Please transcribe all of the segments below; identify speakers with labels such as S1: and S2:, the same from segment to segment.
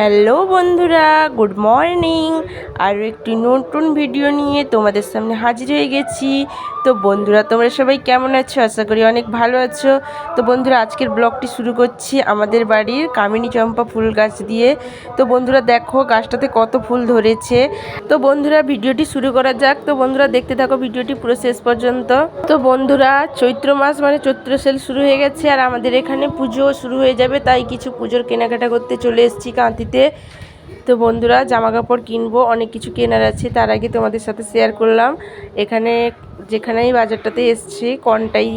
S1: Hello বন্ধুরা, good morning. আরও একটি নতুন ভিডিও নিয়ে তোমাদের সামনে হাজির হয়ে গেছি। তো বন্ধুরা, তোমরা সবাই কেমন আছো? আশা করি অনেক ভালো আছো। তো বন্ধুরা, আজকের ব্লগটি শুরু করছি আমাদের বাড়ির কামিনী চম্পা ফুল গাছ দিয়ে। তো বন্ধুরা, দেখো গাছটাতে কত ফুল ধরেছে। তো বন্ধুরা, ভিডিওটি শুরু করা যাক। তো বন্ধুরা, দেখতে থাকো ভিডিওটি পুরো শেষ পর্যন্ত। তো বন্ধুরা, চৈত্র মাস মানে চৈত্র সেল শুরু হয়ে গেছে আর আমাদের এখানে পুজো শুরু হয়ে যাবে, তাই কিছু পুজোর কেনাকাটা করতে চলে এসেছি কাঁথিতে তো বন্ধুরা জামা কাপড় কিনবো, অনেক কিছু কেনার আছে, তার আগে তোমাদের সাথে শেয়ার করলাম। এখানে যেখানেই বাজারটাতে এসছি, কনটাই,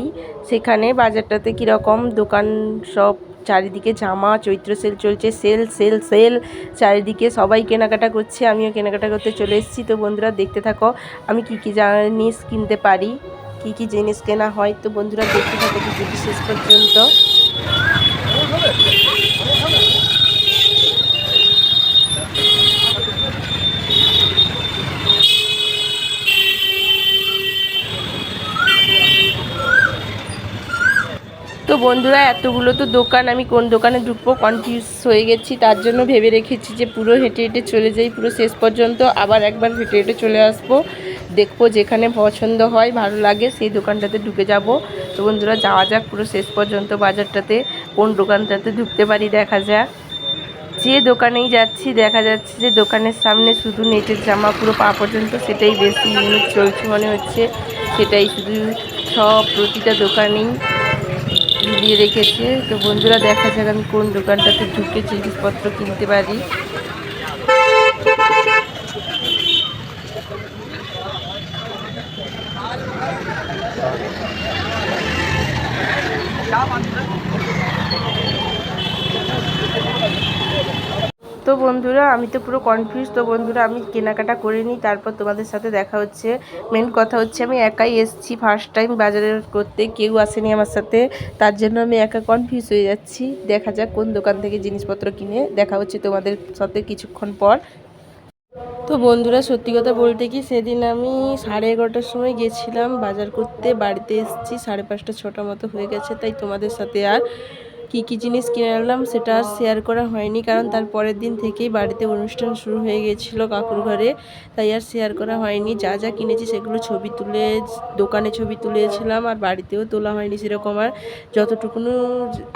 S1: সেখানে বাজারটাতে কীরকম দোকান সব, চারিদিকে জামা, চৈত্র সেল চলছে সেল সেল সেল চারিদিকে সবাই কেনাকাটা করছে, আমিও কেনাকাটা করতে চলে এসেছি। তো বন্ধুরা, দেখতে থাকো, আমি কি কি জিনিস কিনতে পারি, কি কি জিনিস কেনা হয়। তো বন্ধুরা, দেখতে থাকো, ভিডিওটি শেষ পর্যন্ত। বন্ধুরা, এতগুলো তো দোকান, আমি কোন দোকানে ঢুকবো কনফিউজ হয়ে গেছি। তার জন্য ভেবে রেখেছি যে পুরো হেঁটে হেঁটে চলে যাই, পুরো শেষ পর্যন্ত আবার একবার হেঁটে হেঁটে চলে আসব। দেখব যেখানে পছন্দ হয়, ভালো লাগে, সেই দোকানটাতে ঢুকে যাব। তো বন্ধুরা, যাওয়া যাক পুরো শেষ পর্যন্ত বাজারটাতে, কোন দোকানটাতে ঢুকতে পারি দেখা যাক। যে দোকানেই যাচ্ছি, দেখা যাচ্ছে যে দোকানের সামনে শুধু নেটের জামা পুরো পা পর্যন্ত, সেটাই বেশি ইউনিক চলছে মনে হচ্ছে। সেটাই শুধু সব প্রতিটা দোকানেই। ঝুলিয়ে রেখেছে। তো বন্ধুরা দেখা যাক আমি কোন দোকানটাতে ঢুকে জিনিসপত্র কিনতে পারি। তো বন্ধুরা, আমি তো পুরো কনফিউজ তো বন্ধুরা, আমি কেনাকাটা করে নিই তারপর তোমাদের সাথে দেখা হচ্ছে। মেন কথা হচ্ছে, আমি একাই এসেছি ফার্স্ট টাইম বাজারে করতে, কেউ আসেনি আমার সাথে। তার জন্য আমি একা কনফিউজ হয়ে যাচ্ছি। দেখা যাক কোন দোকান থেকে জিনিসপত্র কিনে দেখা হচ্ছে তোমাদের সাথে কিছুক্ষণ পর। তো বন্ধুরা, সত্যি কথা বলতে কি, সেদিন আমি সাড়ে এগারোটার সময় গেছিলাম বাজার করতে। বাড়িতে এসেছি, সাড়ে পাঁচটা, ছটা মতো হয়ে গেছে, তাই তোমাদের সাথে আর কি কি জিনিস কিনে আনলাম সেটা আর শেয়ার করা হয়নি, কারণ তার পরের দিন থেকেই বাড়িতে অনুষ্ঠান শুরু হয়ে গিয়েছিল কাকুর ঘরে। তাই আর শেয়ার করা হয়নি, যা যা কিনেছি সেগুলো ছবি তুলে, দোকানে ছবি তুলেছিলাম আর বাড়িতেও তোলা হয়নি সেরকম আর। যতটুকুনো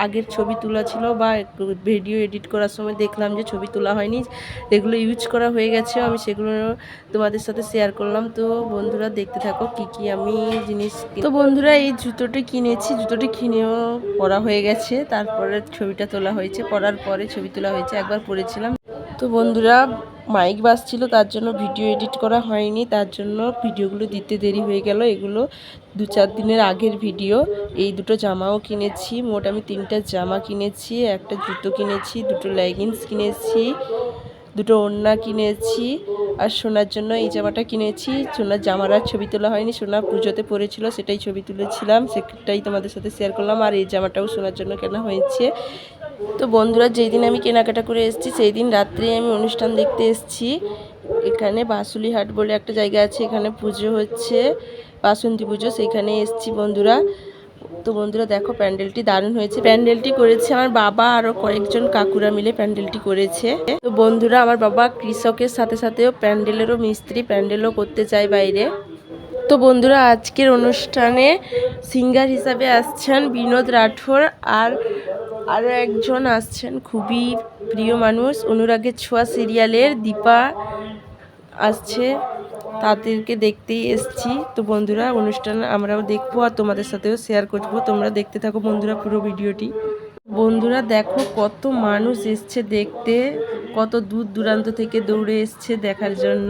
S1: আগের ছবি তোলা ছিল বা ভিডিও এডিট করার সময় দেখলাম যে ছবি তোলা হয়নি এগুলো ইউজ করা হয়ে গেছে আমি সেগুলো তোমাদের সাথে শেয়ার করলাম। তো বন্ধুরা দেখতে থাকো কি কি আমি জিনিস তো বন্ধুরা এই জুতোটি কিনেছি, জুতোটি কিনেও পরা হয়ে গেছে, তার তারপরে ছবিটা তোলা হয়েছে, পড়ার পরে ছবি তোলা হয়েছে, একবার পড়েছিলাম। তো বন্ধুরা, মাইক বাজছিল, তার জন্য ভিডিও এডিট করা হয়নি, তার জন্য ভিডিওগুলো দিতে দেরি হয়ে গেল। এগুলো দু চার দিনের আগের ভিডিও। এই দুটো জামাও কিনেছি, মোট আমি তিনটা জামা কিনেছি, একটা জুতো কিনেছি, দুটো লেগিংস কিনেছি, দুটো ওড়না কিনেছি। আর সোনার জন্য এই জামাটা কিনেছি। সোনার জামার আর ছবি তোলা হয়নি সোনা পুজোতে পরেছিল সেটাই ছবি তুলেছিলাম, সেটাই তোমাদের সাথে শেয়ার করলাম, আর এই জামাটাও সোনার জন্য কেনা হয়েছে। তো বন্ধুরা যেই দিন আমি কেনাকাটা করে এসেছি সেই দিন রাত্রে আমি অনুষ্ঠান দেখতে এসেছি। এখানে বাসুলি হাট বলে একটা জায়গা আছে, এখানে পুজো হচ্ছে, বাসন্তী পুজো সেখানে এসেছি বন্ধুরা। তো বন্ধুরা দেখো, প্যান্ডেলটি দারুণ হয়েছে। প্যান্ডেলটি করেছে আমার বাবা আরও কয়েকজন কাকুরা মিলে প্যান্ডেলটি করেছে। তো বন্ধুরা, আমার বাবা কৃষকের সাথে সাথেও প্যান্ডেলেরও মিস্ত্রি, প্যান্ডেলও করতে চায় বাইরে। তো বন্ধুরা, আজকের অনুষ্ঠানে সিঙ্গার হিসাবে আসছেন বিনোদ রাঠোর আর আরও একজন আসছেন খুবই প্রিয় মানুষ, অনুরাগের ছোঁয়া সিরিয়ালের দীপা আসছে। তাদেরকে দেখতেই এসছি। তো বন্ধুরা, অনুষ্ঠান আমরাও দেখব আর তোমাদের সাথেও শেয়ার করব। তোমরা দেখতে থাকো বন্ধুরা পুরো ভিডিওটি। বন্ধুরা, দেখো কত মানুষ এসছে দেখতে। কত দূর দূরান্ত থেকে দৌড়ে এসছে দেখার জন্য।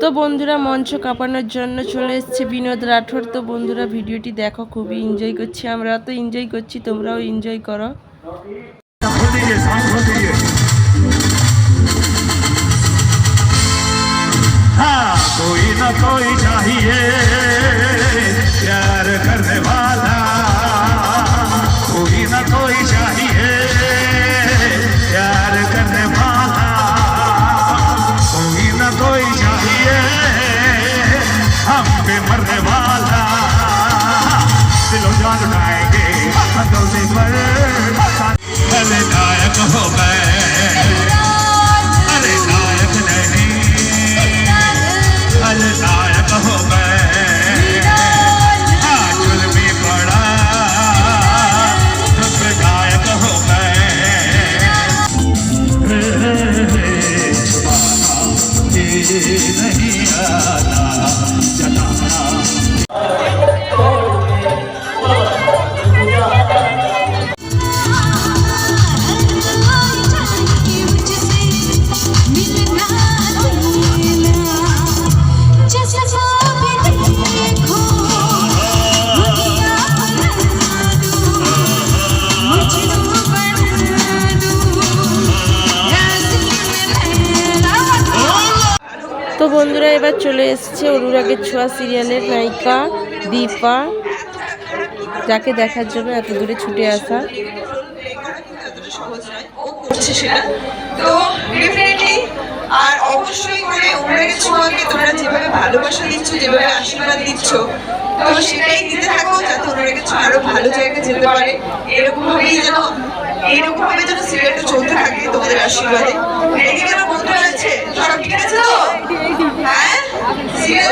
S1: তো বন্ধুরা মঞ্চ কাঁপানোর জন্য চলে এসছে বিনোদ রাঠোর তো বন্ধুরা ভিডিওটি দেখো খুবই এনজয় করছি আমরা তো এনজয় করছি তোমরাও এনজয় করো
S2: खो दीजिए सांस खो दीजिए हाँ कोई ना कोई चाहिए जौन पाएँगे पतों से पर अरे हो। मैं अरे नायक नहीं अरे नायक नहीं आना
S1: जनाना বন্ধুরা এবার চলে এসছে অনুরাগের ছোঁয়া সিরিয়ালের নায়িকা, দীপা, যাকে দেখার জন্য এত দূরে ছুটে আসা।
S3: তো ডেফিনেটলি আর অবশ্যই করে অনুরাগের ছোঁয়াকে তোমরা যেভাবে ভালোবাসা দিচ্ছ, যেভাবে আশীর্বাদ দিচ্ছ, তো সেটাই দিতে থাকো, যাতে অনুরাগের ছোঁয়া আরও ভালো জায়গায় যেতে পারে। এরকম ভাবেই যেন এইরকম যেন সিরিয়ালটা চলতে থাকে তোমাদের আশীর্বাদে। এদিকে আমার বন্ধুরা আছে সব ঠিক আছে তো? হ্যাঁ? সিরিয়াল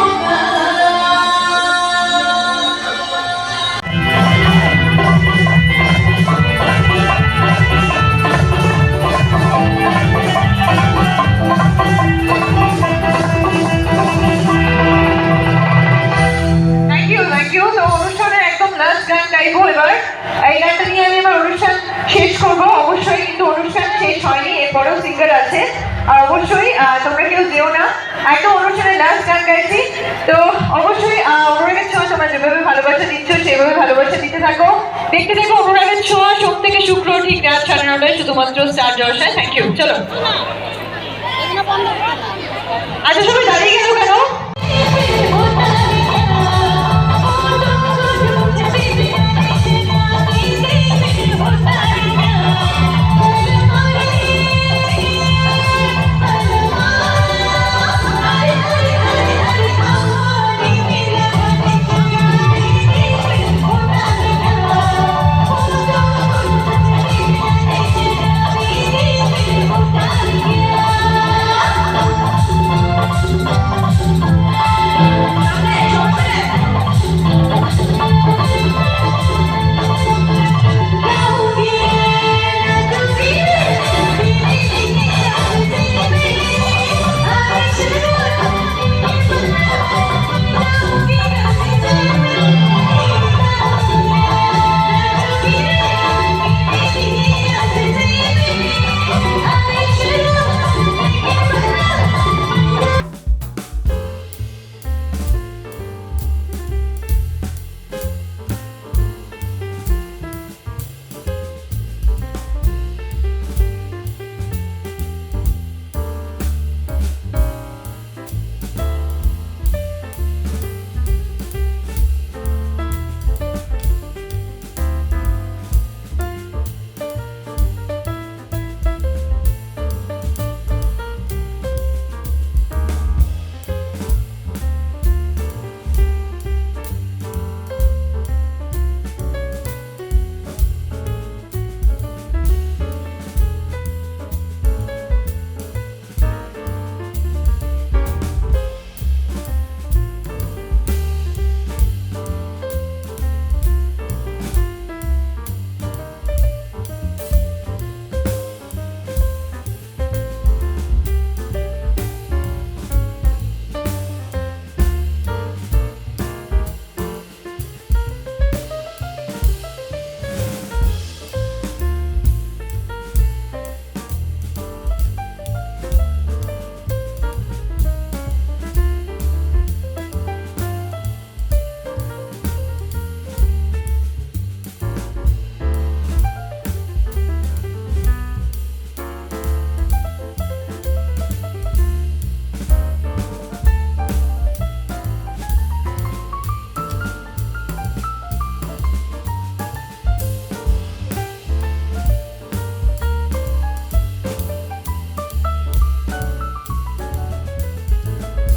S3: করব, অবশ্যই কিন্তু অনুষ্ঠান শেষ হয়নি, এরপরেও সিঙ্গার আছে। আর অবশ্যই তোমরা কেউ যেও না। একদম অনুষ্ঠানের লাস্ট গান গাইছি। তো অবশ্যই অনুরাগের ছোঁয়া তোমরা যেভাবে ভালোবাসা দিচ্ছ, সেভাবে ভালোবাসা দিতে থাকো। দেখতে দেখো অনুরাগের ছোঁয়া সোম থেকে শুক্র, ঠিক রাত সাড়ে নটায়, শুধুমাত্র স্টার জলসায়। থ্যাংক ইউ চলো। আচ্ছা সবাই দাঁড়িয়ে গেল কেন?